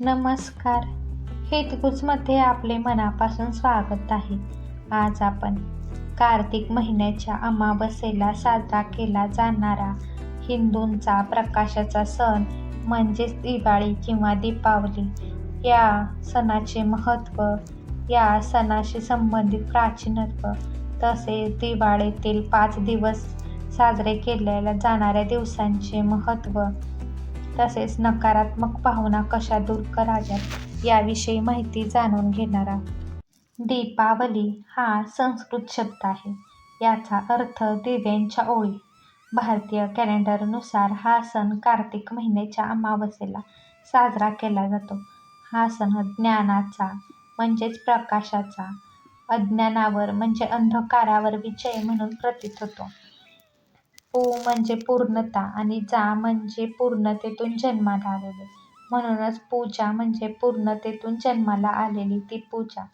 नमस्कार. हेतगुजमध्ये आपले मनापासून स्वागत आहे. आज आपण कार्तिक महिन्याच्या अमावस्येला साजरा केला जाणारा हिंदूंचा प्रकाशाचा सण म्हणजेच दिवाळी किंवा दीपावली. या सणाचे महत्त्व या सणाशी संबंधित प्राचीनत्व तसेच दिवाळीतील पाच दिवस साजरे केल्या जाणाऱ्या दिवसांचे महत्त्व तसेच नकारात्मक भावना कशा दूर कराव्यात याविषयी माहिती जाणून घेणार आहोत. दीपावली हा संस्कृत शब्द आहे. याचा अर्थ दिव्यांच्या ओळी. भारतीय कॅलेंडरनुसार हा सण कार्तिक महिन्याच्या अमावस्येला साजरा केला जातो. हा सण ज्ञानाचा म्हणजेच प्रकाशाचा अज्ञानावर म्हणजे अंधकारावर विजय म्हणून प्रतीत होतो. पू म्हणजे पूर्णता आणि जा म्हणजे पूर्णतेतून जन्माला आलेले. म्हणूनच पूजा म्हणजे पूर्णतेतून जन्माला आलेली ती पूजा.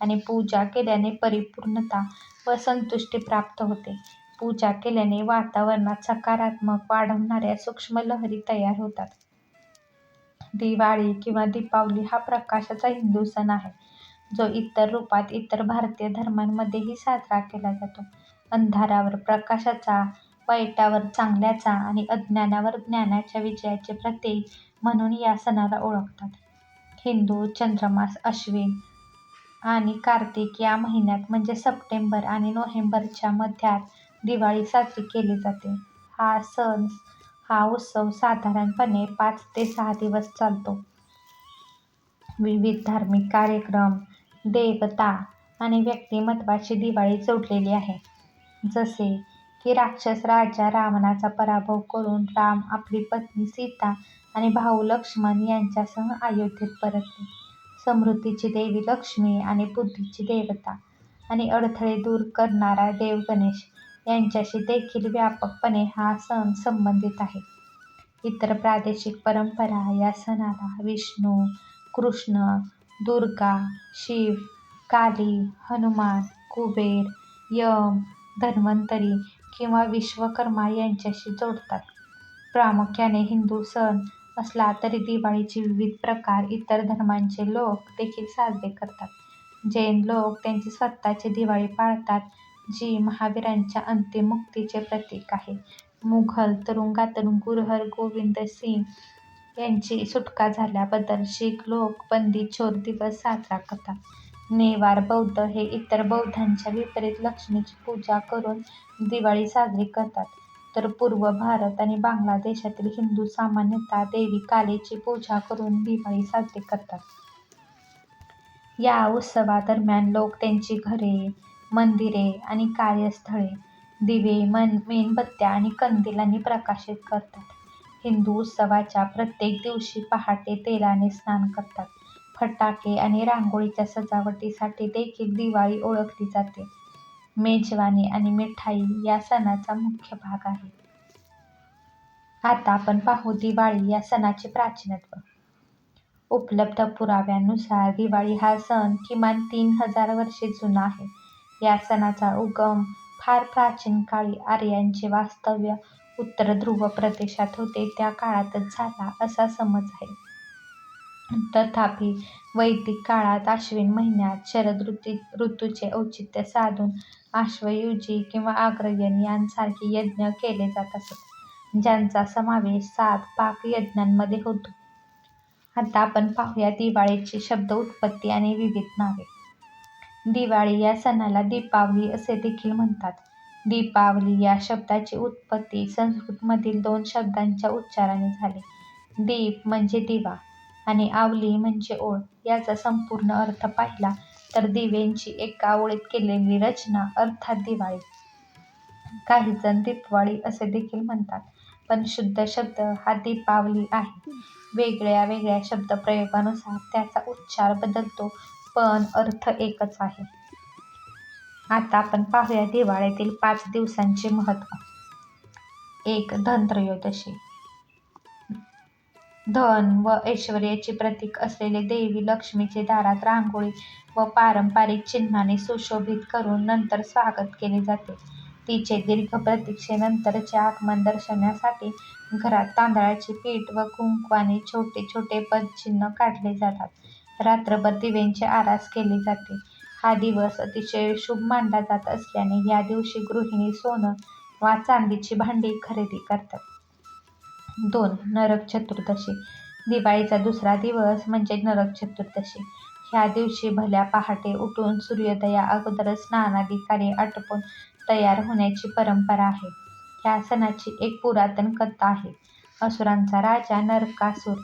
आणि पूजा केल्याने परिपूर्णता व संतुष्टी प्राप्त होते. पूजा केल्याने वातावरणात सकारात्मक वाढवणाऱ्या सूक्ष्म लहरी तयार होतात. दिवाळी किंवा दीपावली हा प्रकाशाचा हिंदू सण आहे. जो इतर रूपात इतर भारतीय धर्मांमध्येही साजरा केला जातो. अंधारावर प्रकाशाचा वाईटावर चांगल्याचा आणि अज्ञानावर ज्ञानाच्या विजयाचे प्रतीक म्हणून या सणाला ओळखतात. हिंदू चंद्रमास अश्विन आणि कार्तिक या महिन्यात म्हणजे सप्टेंबर आणि नोव्हेंबरच्या मध्यात दिवाळी साजरी केली जाते. हा सण हा उत्सव साधारणपणे पाच ते सहा दिवस चालतो. विविध धार्मिक कार्यक्रम देवता आणि व्यक्तिमत्वाची दिवाळी जोडलेली आहे. जसे की राक्षस राजा रावणाचा पराभव करून राम आपली पत्नी सीता आणि भाऊ लक्ष्मण यांच्यासह अयोध्येत परतले. समृद्धीची देवी लक्ष्मी आणि बुद्धीची देवता आणि अडथळे दूर करणारा देव गणेश यांच्याशी देखील व्यापकपणे हा सण संबंधित आहे. इतर प्रादेशिक परंपरा या सणाला विष्णू कृष्ण दुर्गा शिव काली हनुमान कुबेर यम धन्वंतरी किंवा विश्वकर्मा यांच्याशी जोडतात. प्रामुख्याने हिंदू सण असला तरी दिवाळीचे विविध प्रकार इतर धर्मांचे लोक देखील साजरे करतात. जैन लोक त्यांची स्वतःची दिवाळी पाळतात जी महावीरांच्या अंतिम मुक्तीचे प्रतीक आहे. मुघल तुरुंगातून गुरु हरगोविंद सिंग यांची सुटका झाल्याबद्दल शीख लोक बंदी छोर दिवस साजरा करतात. नेवार बौद्ध हे इतर बौद्धांच्या विपरीत लक्ष्मीची पूजा करून दिवाळी साजरी करतात. तर पूर्व भारत आणि बांगलादेशातील हिंदू सामान्यतः देवी कालीची पूजा करून दिवाळी साजरी करतात. या उत्सवादरम्यान लोक त्यांची घरे मंदिरे आणि कार्यस्थळे दिवे मन मेणबत्त्या आणि कंदिलांनी प्रकाशित करतात. हिंदू उत्सवाच्या प्रत्येक दिवशी पहाटे तेलाने स्नान करतात. फटाके आणि रांगोळीच्या सजावटीसाठी देखील दिवाळी ओळखली जाते. मेजवानी आणि मिठाई या सणाचा मुख्य भाग आहे. आता आपण पाहू दिवाळी या सणाचे प्राचीनत्व. उपलब्ध पुराव्यानुसार दिवाळी हा सण किमान तीन हजार वर्षे जुना आहे. या सणाचा उगम फार प्राचीन काळी आर्यांचे वास्तव्य उत्तर ध्रुव प्रदेशात होते त्या काळातच झाला असा समज आहे. तथापि वैदिक काळात आश्विन महिन्यात शरद ऋतू ऋतूचे औचित्य साधून आश्वयुजी किंवा आग्रयण यांसारखे यज्ञ केले जात असत ज्यांचा समावेश सात पाक यज्ञांमध्ये होतो. आता आपण पाहूया दिवाळीची शब्द उत्पत्ती आणि विविध नावे. दिवाळी या सणाला दीपावली असे देखील म्हणतात. दीपावली या शब्दाची उत्पत्ती संस्कृतमधील दोन शब्दांच्या उच्चाराने झाली. दीप म्हणजे दिवा. आणि आवली म्हणजे ओळ याचा संपूर्ण अर्थ पाहिला तर दिव्यांची एका ओळीत केलेली रचना अर्थात दिवाळी. काही जण दीपवाळी असे देखील म्हणतात पण शुद्ध शब्द हा दीपावली आहे. वेगळ्या वेगळ्या शब्दप्रयोगानुसार त्याचा उच्चार बदलतो पण अर्थ एकच आहे. आता आपण पाहूया दिवाळीतील पाच दिवसांचे महत्त्व. एक धनत्रयोदशी. धन व ऐश्वर्याचे प्रतीक असलेले देवी लक्ष्मीचे दारात रांगोळी व पारंपरिक चिन्हाने सुशोभित करून नंतर स्वागत केले जाते. तिचे दीर्घ प्रतीक्षेनंतरचे आगमन दर्शवण्यासाठी घरात तांदळाचे पीठ व कुंकवाने छोटे छोटे पदचिन्ह काढले जातात. रात्रभर दिव्यांची आरास केली जाते. हा दिवस अतिशय शुभ मानला जात असल्याने या दिवशी गृहिणी सोनं वा चांदीची भांडी खरेदी करतात. दोन नरक चतुर्दशी. दिवाळीचा दुसरा दिवस म्हणजे नरक चतुर्दशी. ह्या दिवशी भल्या पहाटे उठून सूर्योदया अगोदर स्नानादी कार्य आटपून तयार होण्याची परंपरा आहे. ह्या सणाची एक पुरातन कथा आहे. असुरांचा राजा नरकासूर.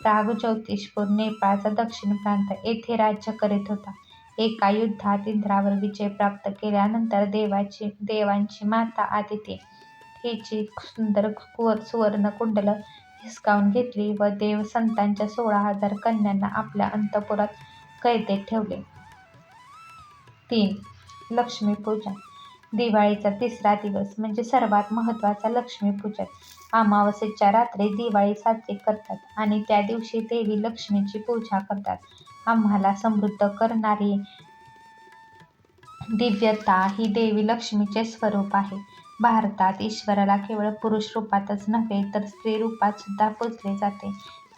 प्राग ज्योतिषपूर नेपाळचा दक्षिण प्रांत येथे राज्य करीत होता. एका युद्धात इंद्रावर विजय प्राप्त केल्यानंतर देवाची देवांची माता आदिती हिची सुंदर सुवर्ण कुंडल हिसकावून घेतली व देव संतांच्या सोळा हजार कन्यांना आपल्या अंतपुरात कैदेत ठेवले. तीन. लक्ष्मीपूजन दिवाळीचा तिसरा दिवस म्हणजे सर्वात महत्त्वाचा लक्ष्मीपूजन. अमावस्येच्या रात्री दिवाळी साजरी करतात आणि त्या दिवशी देवी लक्ष्मीची पूजा करतात. आम्हाला समृद्ध करणारी दिव्यता ही देवी लक्ष्मीचे स्वरूप आहे. भारतात ईश्वराला केवळ पुरुष रूपातच नव्हे तर स्त्री रूपात सुद्धा पूजले जाते.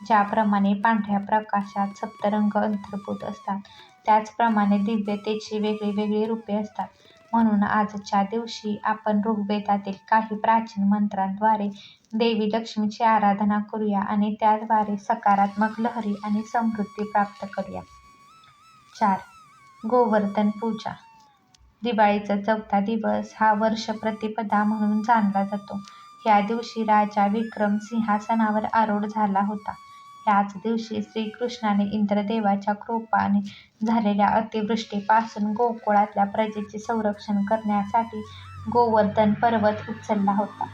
ज्याप्रमाणे पांढऱ्या प्रकाशात सप्तरंग अंतर्भूत असतात त्याचप्रमाणे दिव्यतेची वेगळी वेगळी रूपे असतात. म्हणून आजच्या दिवशी आपण ऋग्वेदातील काही प्राचीन मंत्रांद्वारे देवी लक्ष्मीची आराधना करूया आणि त्याद्वारे सकारात्मक लहरी आणि समृद्धी प्राप्त करूया. चार. गोवर्धन पूजा. दिवाळीचा चौथा दिवस हा वर्ष प्रतिपदा म्हणून जाणला जातो. या दिवशी राजा विक्रम सिंहासनावर आरूढ झाला होता. याच दिवशी श्रीकृष्णाने इंद्रदेवाच्या कृपाने झालेल्या अतिवृष्टीपासून गोकुळातल्या प्रजेचे संरक्षण करण्यासाठी गोवर्धन पर्वत उचलला होता.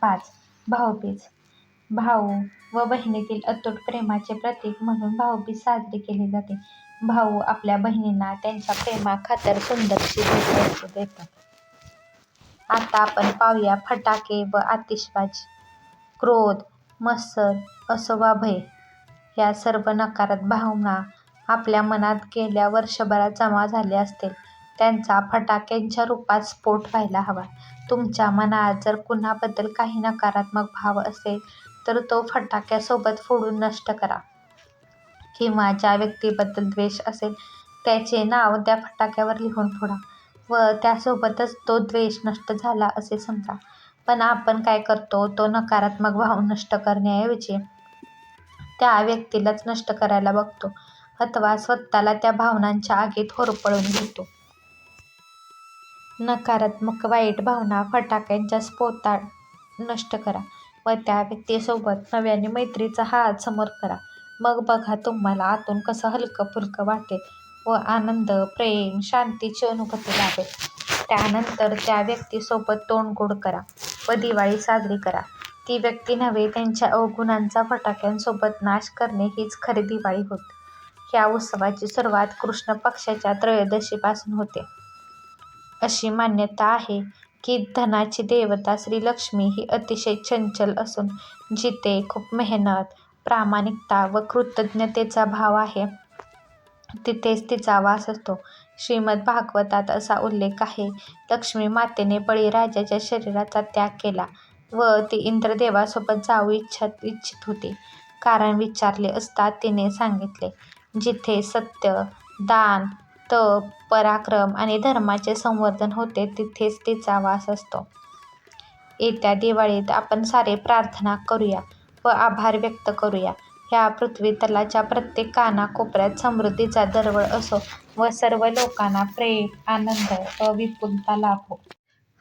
पाच. भाऊबीज. भाऊ व बहिणीतील अतूट प्रेमाचे प्रतीक म्हणून भाऊबीज साजरी केली जाते. भाऊ आपल्या बहिणींना त्यांच्या प्रेमाखातर सुंदरशी भेटवस्तू देतात. आता आपण पाहूया फटाके व आतिषबाजी. क्रोध मत्सर असो वा भय या सर्व नकारात भावना आपल्या मनात गेल्या वर्षभरात जमा झाल्या असतील. त्यांचा फटाक्यांच्या रूपात स्फोट व्हायला हवा. तुमच्या मनात जर कुणाबद्दल काही नकारात्मक भाव असेल तर तो फटाक्यासोबत फोडून नष्ट करा. किंवा ज्या व्यक्तीबद्दल द्वेष असेल त्याचे नाव त्या फटाक्यावर लिहून फोडा व त्यासोबतच तो द्वेष नष्ट झाला असे समजा. पण आपण काय करतो तो नकारात्मक भाव नष्ट करण्याऐवजी त्या व्यक्तीलाच नष्ट करायला बघतो अथवा स्वतःला त्या भावनांच्या आगीत होरपळून घेतो. नकारात्मक वाईट भावना फटाक्यांच्या स्फोटात नष्ट करा. व त्या व्यक्तीसोबत नव्याने मैत्रीचा हात समोर करा. मग बघा तुम्हाला आतून कसं हलकं फुलकं वाटेल व आनंद प्रेम शांतीची अनुभूती लागेल त्यानंतर त्या व्यक्तीसोबत तोंड गोड करा व दिवाळी साजरी करा. ती व्यक्ती नव्हे त्यांच्या अवगुणांचा फटाक्यांसोबत नाश करणे हीच खरी दिवाळी होत. ह्या उत्सवाची सुरुवात कृष्ण पक्षाच्या त्रयोदशीपासून होते. अशी मान्यता आहे की धनाची देवता श्रीलक्ष्मी ही अतिशय चंचल असून जिथे खूप मेहनत प्रामाणिकता व कृतज्ञतेचा भाव आहे तिथेच तिचा वास असतो. श्रीमद भागवतात असा उल्लेख आहे लक्ष्मी मातेने बळीराजाच्या शरीराचा त्याग केला व ती इंद्रदेवासोबत जाऊ इच्छत इच्छित होती. कारण विचारले असता तिने सांगितले जिथे सत्य दान तप पराक्रम आणि धर्माचे संवर्धन होते तिथेच तिचा वास असतो. येत्या दिवाळीत आपण सारे प्रार्थना करूया व आभार व्यक्त करूया. ह्या पृथ्वीतलाच्या प्रत्येक कानाकोपऱ्यात समृद्धीचा दरवळ असो व सर्व लोकांना प्रेम आनंद व विपुलता लाभो.